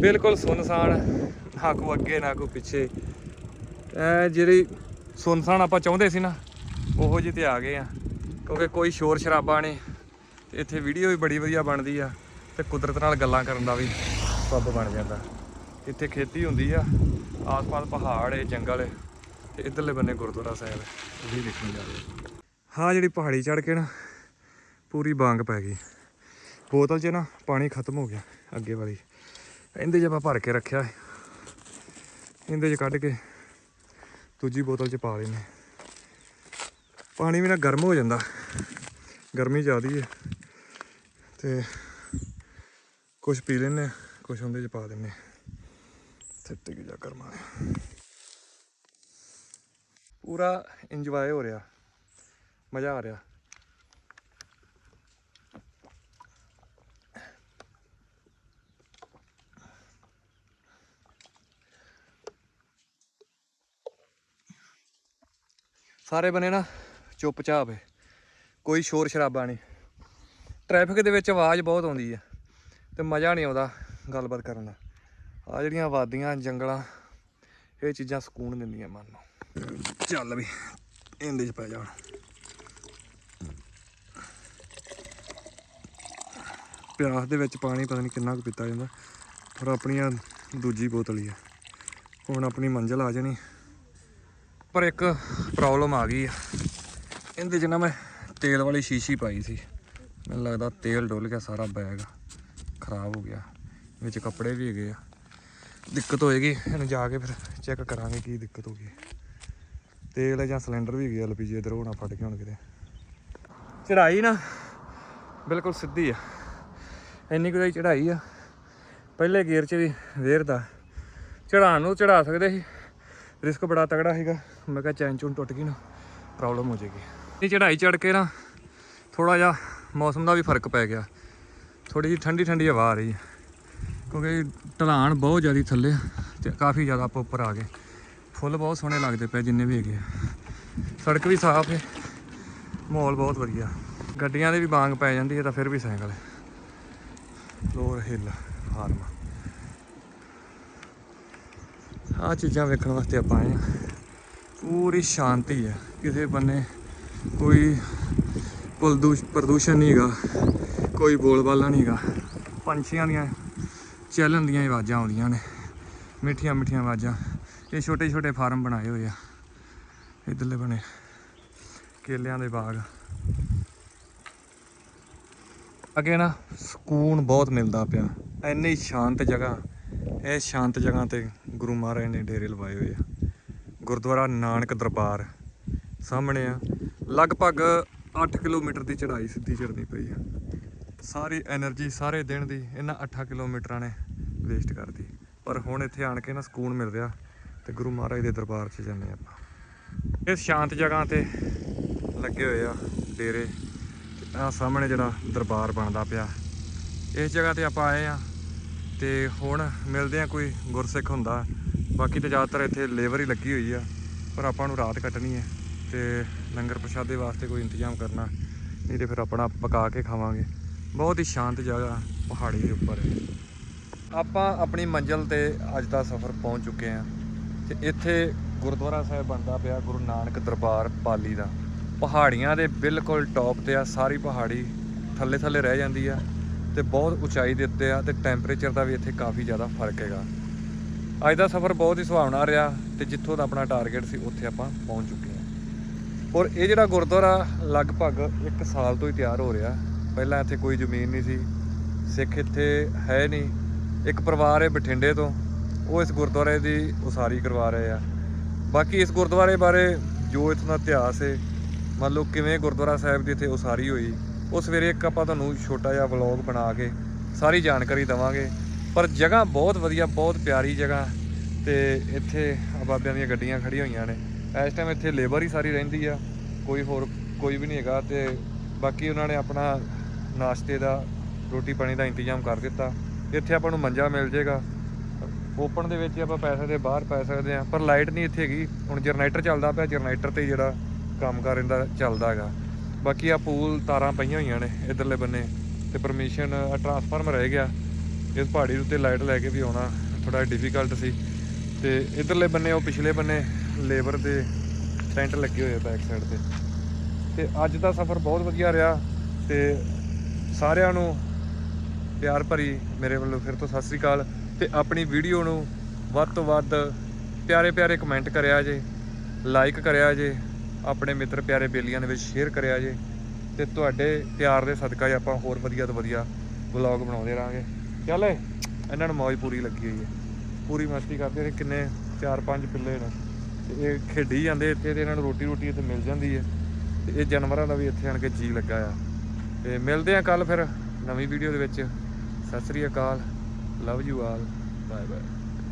ਬਿਲਕੁਲ ਸੁਨਸਾਨ ਨਾ ਕੋ ਅੱਗੇ ਨਾ ਕੋ ਪਿੱਛੇ। ਐ ਜਿਹੜੀ ਸੁਨਸਾਨ ਆਪਾਂ ਚਾਹੁੰਦੇ ਸੀ ਨਾ ਉਹੋ ਜਿਹੀ ਤੇ ਆ ਗਏ ਆ। ਕਿਉਂਕਿ ਕੋਈ ਸ਼ੋਰ ਸ਼ਰਾਬਾ ਨਹੀਂ ਤੇ ਇੱਥੇ ਵੀਡੀਓ ਵੀ ਬੜੀ ਵਧੀਆ ਬਣਦੀ ਆ ਤੇ ਕੁਦਰਤ ਨਾਲ ਗੱਲਾਂ ਕਰਨ ਦਾ ਵੀ। ਪੱਬ ਬਣ ਜਾਂਦਾ। ਇੱਥੇ ਖੇਤੀ ਹੁੰਦੀ ਆ, ਆਸ-ਪਾਸ ਪਹਾੜ ਏ, ਜੰਗਲ ਏ, ਤੇ ਇਧਰਲੇ ਬੰਨੇ ਗੁਰਦੁਆਰਾ ਸਾਹਿਬ ਹੈ ਉਹ ਵੀ ਦੇਖਣ ਜਾ ਰਹੇ ਹਾਂ, ਜਿਹੜੀ ਪਹਾੜੀ ਚੜ ਕੇ ਨਾ, ਪੂਰੀ ਬਾਂਗ ਪੈ ਗਈ। ਬੋਤਲ 'ਚ ਨਾ ਪਾਣੀ ਖਤਮ ਹੋ ਗਿਆ, ਅੱਗੇ ਵਾਲੀ। ਇਹਦੇ 'ਚ ਆਪਾਂ ਭਰ ਕੇ ਰੱਖਿਆ ਹੈ ਇਹਦੇ 'ਚ ਕੱਢ ਕੇ ਦੂਜੀ ਬੋਤਲ 'ਚ ਪਾ ਲੈਨੇ ਪਾਣੀ ਵੀ ਨਾ ਗਰਮ ਹੋ ਜਾਂਦਾ, ਗਰਮੀ ਜ਼ਿਆਦੀ ਹੈ ਤੇ ਕੁਝ ਪੀ ਲੈਨੇ ਕੁਝ ਉਹਦੇ 'ਚ ਪਾ ਦਿੰਨੇ ਤੇ ਟਿਕ ਜਾ ਕਰਮਾ। ਪੂਰਾ ਇੰਜੋਏ ਹੋ ਰਿਹਾ। ਮਜ਼ਾ ਆ ਰਿਹਾ। ਸਾਰੇ ਬਨੇ ਨਾ ਚੁੱਪਚਾਪ। ਹੈ ਕੋਈ ਸ਼ੋਰ ਸ਼ਰਾਬਾ ਨਹੀਂ। ਟ੍ਰੈਫਿਕ ਦੇ ਵਿੱਚ ਆਵਾਜ਼ ਬਹੁਤ ਆਉਂਦੀ ਹੈ ਤੇ ਮਜ਼ਾ ਨਹੀਂ ਆਉਂਦਾ। ਗੱਲਬਾਤ ਕਰਨ। ਦਾ ਆ ਜਿਹੜੀਆਂ ਵਾਦੀਆਂ, ਜੰਗਲਾਂ, ਇਹ ਚੀਜ਼ਾਂ ਸਕੂਨ ਦਿੰਦੀਆਂ ਮਨ ਨੂੰ। ਚੱਲ ਵੀ, ਇਹਦੇ 'ਚ ਪੈ ਜਾਣ ਪਿਆਸ ਦੇ ਵਿੱਚ ਪਾਣੀ ਪਤਾ ਨਹੀਂ ਕਿੰਨਾ ਕੁ ਪੀਤਾ ਜਾਂਦਾ, ਪਰ ਆਪਣੀਆਂ ਦੂਜੀ ਬੋਤਲ ਹੀ ਆ। ਹੁਣ ਆਪਣੀ ਮੰਜ਼ਿਲ ਆ ਜਾਣੀ। ਪਰ ਇੱਕ ਪ੍ਰੋਬਲਮ ਆ ਗਈ ਆ। ਇਹਦੇ 'ਚ ਨਾ ਮੈਂ ਤੇਲ ਵਾਲੀ ਸ਼ੀਸ਼ੀ ਪਾਈ ਸੀ। ਮੈਨੂੰ ਲੱਗਦਾ ਤੇਲ ਡੁੱਲ ਗਿਆ, ਸਾਰਾ ਬੈਗ ਖਰਾਬ ਹੋ ਗਿਆ। ਵਿੱਚ ਕੱਪੜੇ ਵੀ ਹੈਗੇ ਆ। ਦਿੱਕਤ ਹੋਏਗੀ, ਇਹਨੂੰ ਜਾ ਕੇ ਫਿਰ ਚੈੱਕ ਕਰਾਂਗੇ ਕੀ ਦਿੱਕਤ ਹੋ ਗਈ। ਤੇਲ ਜਾਂ ਸਿਲੰਡਰ ਵੀ ਹੈਗੇ ਐਲਪੀਜੀ ਇਧਰ ਹੋਣਾ ਫਟ ਕੇ ਹੁਣ ਕਿਤੇ। ਚੜਾਈ ਨਾ ਬਿਲਕੁਲ ਸਿੱਧੀ ਆ। ਇੰਨੀ ਕੁ ਚੜਾਈ ਆ। ਪਹਿਲੇ ਗੇਅਰ 'ਚ ਵੀ ਵੇਰਦਾ ਚੜਾਉਣ ਨੂੰ ਚੜਾ ਸਕਦੇ ਸੀ। ਰਿਸਕ ਬੜਾ ਤਗੜਾ ਸੀਗਾ। ਮੈਂ ਕਿਹਾ ਚੈਨ ਚੂਨ ਟੁੱਟ ਗਈ ਨਾ ਪ੍ਰੋਬਲਮ ਹੋ ਜਾਏਗੀ। ਇਹ ਚੜਾਈ ਚੜ ਕੇ ਨਾ ਥੋੜਾ ਜਿਹਾ ਮੌਸਮ ਦਾ ਵੀ ਫ਼ਰਕ ਪੈ ਗਿਆ। ਥੋੜੀ ਜਿਹੀ ਠੰਡੀ ਠੰਡੀ ਹਵਾ ਆ ਰਹੀ ਹੈ ਕਿਉਂਕਿ ਢਲਾਣ ਬਹੁਤ ਜ਼ਿਆਦਾ ਥੱਲੇ ਆ ਤੇ ਕਾਫੀ ਜ਼ਿਆਦਾ ਆਪਾਂ ਉੱਪਰ ਆ ਗਏ। ਫੁੱਲ ਬਹੁਤ ਸੋਹਣੇ ਲੱਗਦੇ ਪਏ ਜਿੰਨੇ ਵੀ ਹੈਗੇ ਆ। ਸੜਕ ਵੀ ਸਾਫ਼ ਹੈ ਮਾਹੌਲ ਬਹੁਤ ਵਧੀਆ। ਗੱਡੀਆਂ ਦੇ ਵੀ ਬਾਂਗ ਪੈ ਜਾਂਦੀ ਹੈ ਤਾਂ ਫਿਰ ਵੀ ਸਾਈਕਲ ਲੋਰ ਹਿੱਲ ਫਾਰਮ। ਆ ਚੀਜ਼ਾਂ ਵੇਖਣ ਵਾਸਤੇ ਆਪਾਂ ਆਏ ਹਾਂ ਪੂਰੀ ਸ਼ਾਂਤੀ ਹੈ ਕਿਸੇ ਬੰਨੇ ਕੋਈ ਪ੍ਰਦੂਸ਼ਣ ਨਹੀਂ ਹੈਗਾ। ਕੋਈ ਬੋਲਬਾਲਾ ਨਹੀਂ ਹੈਗਾ। ਪੰਛੀਆਂ ਦੀਆਂ ਚਹਿਲਣ ਦੀਆਂ ਆਵਾਜ਼ਾਂ ਆਉਂਦੀਆਂ ਨੇ। ਮਿੱਠੀਆਂ ਮਿੱਠੀਆਂ ਆਵਾਜ਼ਾਂ। ਇਹ ਛੋਟੇ ਛੋਟੇ ਫਾਰਮ ਬਣਾਏ ਹੋਏ ਆ। ਇਧਰਲੇ ਬਣੇ। ਕੇਲਿਆਂ ਦੇ ਬਾਗ। ਅੱਗੇ ਨਾ ਸਕੂਨ ਬਹੁਤ ਮਿਲਦਾ ਪਿਆ। ਇੰਨੀ ਸ਼ਾਂਤ ਜਗ੍ਹਾ। ਇਹ ਸ਼ਾਂਤ ਜਗ੍ਹਾ ਤੇ ਗੁਰੂ ਮਹਾਰਾਜ ਨੇ ਡੇਰੇ ਲਵਾਏ ਹੋਏ ਆ। ਗੁਰਦੁਆਰਾ ਨਾਨਕ ਦਰਬਾਰ ਸਾਹਮਣੇ ਆ। ਲਗਭਗ 8 ਕਿਲੋਮੀਟਰ ਦੀ ਚੜ੍ਹਾਈ ਸਿੱਧੀ ਚੜ੍ਹਨੀ ਪਈ ਆ। ਸਾਰੀ એનર્ਜੀ ਸਾਰੇ ਦਿਨ ਦੀ ਇਹਨਾਂ 8 ਕਿਲੋਮੀਟਰਾਂ ਨੇ ਵੇਸਟ ਕਰਤੀ। ਪਰ ਹੁਣ ਇੱਥੇ ਆਣ ਕੇ ਨਾ ਸਕੂਨ ਮਿਲ ਰਿਹਾ ਤੇ ਗੁਰੂ ਮਹਾਰਾਜ ਦੇ ਦਰਬਾਰ 'ਚ ਜਾਂਦੇ ਆਪਾਂ। ਇਹ ਸ਼ਾਂਤ ਜਗ੍ਹਾ ਤੇ ਲੱਗੇ ਹੋਏ ਆ ਡੇਰੇ। ਆ ਸਾਹਮਣੇ ਜਿਹੜਾ ਦਰਬਾਰ ਬਣਦਾ ਪਿਆ। ਇਸ ਜਗ੍ਹਾ ਤੇ ਆਪਾਂ ਆਏ ਆ ਤੇ ਹੁਣ ਮਿਲਦੇ ਆ ਕੋਈ ਗੁਰਸਿੱਖ ਹੁੰਦਾ। ਬਾਕੀ ਤੇ ਜ਼ਿਆਦਾਤਰ ਇੱਥੇ ਲੇਬਰ ਹੀ ਲੱਗੀ ਹੋਈ ਆ, ਪਰ ਆਪਾਂ ਨੂੰ ਰਾਤ ਕੱਟਣੀ ਹੈ ਤੇ ਲੰਗਰ ਪ੍ਰਸ਼ਾਦੇ ਵਾਸਤੇ ਕੋਈ ਇੰਤਜ਼ਾਮ ਕਰਨਾ, ਨਹੀਂ ਤੇ ਫਿਰ ਆਪਣਾ ਪਕਾ ਕੇ ਖਾਵਾਂਗੇ। ਬਹੁਤ ਹੀ ਸ਼ਾਂਤ ਜਗ੍ਹਾ ਪਹਾੜੀ ਦੇ ਉੱਪਰ। ਹੈ ਆਪਾਂ ਆਪਣੀ ਮੰਜ਼ਿਲ ਤੇ ਅੱਜ ਦਾ ਸਫ਼ਰ ਪਹੁੰਚ ਚੁੱਕੇ ਹਾਂ ਤੇ ਇੱਥੇ ਗੁਰਦੁਆਰਾ ਸਾਹਿਬ ਬਣਦਾ ਪਿਆ ਗੁਰੂ ਨਾਨਕ ਦਰਬਾਰ ਪਾਲੀ ਦਾ। ਪਹਾੜੀਆਂ ਦੇ ਬਿਲਕੁਲ ਟੌਪ ਤੇ ਆ, ਸਾਰੀ ਪਹਾੜੀ ਥੱਲੇ ਥੱਲੇ ਰਹਿ ਜਾਂਦੀ ਆ ਤੇ ਬਹੁਤ ਉਚਾਈ ਦੇ ਉੱਤੇ ਆ ਤੇ ਟੈਂਪਰੇਚਰ ਦਾ ਵੀ ਇੱਥੇ ਕਾਫੀ ਜ਼ਿਆਦਾ ਫ਼ਰਕ ਹੈਗਾ। ਅੱਜ ਦਾ ਸਫ਼ਰ ਬਹੁਤ ਹੀ ਸੁਹਾਵਣਾ ਰਿਹਾ ਤੇ ਜਿੱਥੋਂ ਦਾ ਆਪਣਾ ਟਾਰਗੇਟ ਸੀ ਉੱਥੇ ਆਪਾਂ ਪਹੁੰਚ ਚੁੱਕੇ ਹਾਂ। ਔਰ ਇਹ ਜਿਹੜਾ ਗੁਰਦੁਆਰਾ ਲਗਭਗ 1 ਸਾਲ ਤੋਂ ਹੀ ਤਿਆਰ ਹੋ ਰਿਹਾ ਪਹਿਲਾਂ ਇੱਥੇ ਕੋਈ ਜ਼ਮੀਨ ਨਹੀਂ ਸੀ। ਸਿੱਖ ਇੱਥੇ ਹੈ ਨਹੀਂ। ਇੱਕ ਪਰਿਵਾਰ ਹੈ ਬਠਿੰਡੇ ਤੋਂ। ਉਹ ਇਸ ਗੁਰਦੁਆਰੇ ਦੀ ਉਸਾਰੀ ਕਰਵਾ ਰਹੇ ਆ। ਬਾਕੀ ਇਸ ਗੁਰਦੁਆਰੇ ਬਾਰੇ ਜੋ ਇਥੋਂ ਦਾ ਇਤਿਹਾਸ ਹੈ, ਮੰਨ ਲਓ ਕਿਵੇਂ ਗੁਰਦੁਆਰਾ ਸਾਹਿਬ ਦੀ ਇੱਥੇ ਉਸਾਰੀ ਹੋਈ, ਉਹ ਸਵੇਰੇ ਇੱਕ ਆਪਾਂ ਤੁਹਾਨੂੰ ਛੋਟਾ ਜਿਹਾ ਵਲੌਗ ਬਣਾ ਕੇ ਸਾਰੀ ਜਾਣਕਾਰੀ ਦਵਾਂਗੇ। ਪਰ ਜਗ੍ਹਾ ਬਹੁਤ ਵਧੀਆ, ਬਹੁਤ ਪਿਆਰੀ ਜਗ੍ਹਾ ਤੇ ਇੱਥੇ ਬਾਬਿਆਂ ਦੀਆਂ ਗੱਡੀਆਂ ਖੜੀਆਂ ਹੋਈਆਂ ਨੇ। ਇਸ ਟਾਈਮ ਇੱਥੇ ਲੇਬਰ ਹੀ ਸਾਰੀ ਰਹਿੰਦੀ ਆ। ਕੋਈ ਹੋਰ, ਕੋਈ ਵੀ ਨਹੀਂ ਹੈਗਾ ਤੇ ਬਾਕੀ ਉਹਨਾਂ ਨੇ ਆਪਣਾ ਨਾਸ਼ਤੇ ਦਾ, ਰੋਟੀ ਪਾਣੀ ਦਾ ਇੰਤਜ਼ਾਮ ਕਰ ਦਿੱਤਾ। ਇੱਥੇ ਆਪਾਂ ਨੂੰ ਮੰਜਾ ਮਿਲ ਜੇਗਾ। ਓਪਨ ਦੇ ਵਿੱਚ ਆਪਾਂ ਪੈ ਸਕਦੇ, ਬਾਹਰ ਪੈ ਸਕਦੇ ਆ ਪਰ ਲਾਈਟ ਨਹੀਂ ਇੱਥੇ ਹੈਗੀ। ਹੁਣ ਜਨਰੇਟਰ ਚੱਲਦਾ ਪਿਆ ਜਨਰੇਟਰ ਤੇ ਜਿਹੜਾ ਕੰਮ ਕਰ ਇਹਦਾ ਚੱਲਦਾ ਹੈਗਾ। ਬਾਕੀ ਆ ਪੂਲ ਤਾਰਾਂ ਪਈਆਂ ਹੋਈਆਂ ਨੇ ਇਧਰਲੇ ਬੰਨੇ, ਤੇ ਪਰਮਿਸ਼ਨ ਟਰਾਂਸਫਾਰਮਰ ਰਹਿ ਗਿਆ। ਇਸ ਪਹਾੜੀ ਉੱਤੇ ਲਾਈਟ ਲੈ ਕੇ ਵੀ ਆਉਣਾ ਥੋੜਾ ਡਿਫਿਕਲਟ ਸੀ। ਤੇ ਇਧਰਲੇ ਬੰਨੇ, ਉਹ ਪਿਛਲੇ ਬੰਨੇ ਲੇਬਰ ਦੇ ਟੈਂਟ ਲੱਗੇ ਹੋਏ ਆ ਬੈਕ ਸਾਈਡ ਤੇ। ਤੇ ਅੱਜ ਦਾ ਸਫ਼ਰ ਬਹੁਤ ਵਧੀਆ ਰਿਹਾ, ਤੇ ਸਾਰਿਆਂ ਨੂੰ ਪਿਆਰ ਭਰੀ ਮੇਰੇ ਵੱਲੋਂ ਫਿਰ ਤੋਂ ਸਤਿ ਸ੍ਰੀ ਅਕਾਲ ਤੇ ਆਪਣੀ ਵੀਡੀਓ ਨੂੰ ਵੱਧ ਤੋਂ ਵੱਧ ਪਿਆਰੇ ਪਿਆਰੇ ਕਮੈਂਟ ਕਰਿਆ ਜੇ ਲਾਈਕ ਕਰਿਆ ਜੇ, ਆਪਣੇ ਮਿੱਤਰ ਪਿਆਰੇ ਬੇਲੀਆਂ ਦੇ ਵਿੱਚ ਸ਼ੇਅਰ ਕਰਿਆ ਜੇ ਤੇ ਤੁਹਾਡੇ ਪਿਆਰ ਦੇ ਸਦਕਾ ਹੀ ਆਪਾਂ ਹੋਰ ਵਧੀਆ ਤੋਂ ਵਧੀਆ ਵਲੌਗ ਬਣਾਉਂਦੇ ਰਹਾਂਗੇ। ਚੱਲ ਇਹਨਾਂ ਨੂੰ ਮੌਜ ਪੂਰੀ ਲੱਗੀ ਹੋਈ ਹੈ ਪੂਰੀ ਮਸਤੀ ਕਰਦੇ ਨੇ ਕਿੰਨੇ ਚਾਰ ਪੰਜ ਪਿੱਲੇ ਨੇ। ਤੇ ਇਹ ਖੇਡੀ ਜਾਂਦੇ, ਇੱਥੇ ਤੇ ਇਹਨਾਂ ਨੂੰ ਰੋਟੀ ਰੋਟੀ ਇੱਥੇ ਮਿਲ ਜਾਂਦੀ ਹੈ ਤੇ ਇਹ ਜਾਨਵਰਾਂ ਦਾ ਵੀ ਇੱਥੇ ਆਣ ਕੇ ਜੀ ਲੱਗਾ ਆ। ਤੇ ਮਿਲਦੇ ਆ ਕੱਲ ਫਿਰ ਨਵੀਂ ਵੀਡੀਓ ਦੇ ਵਿੱਚ। ਸਤਿ ਸ੍ਰੀ ਅਕਾਲ, love you all bye bye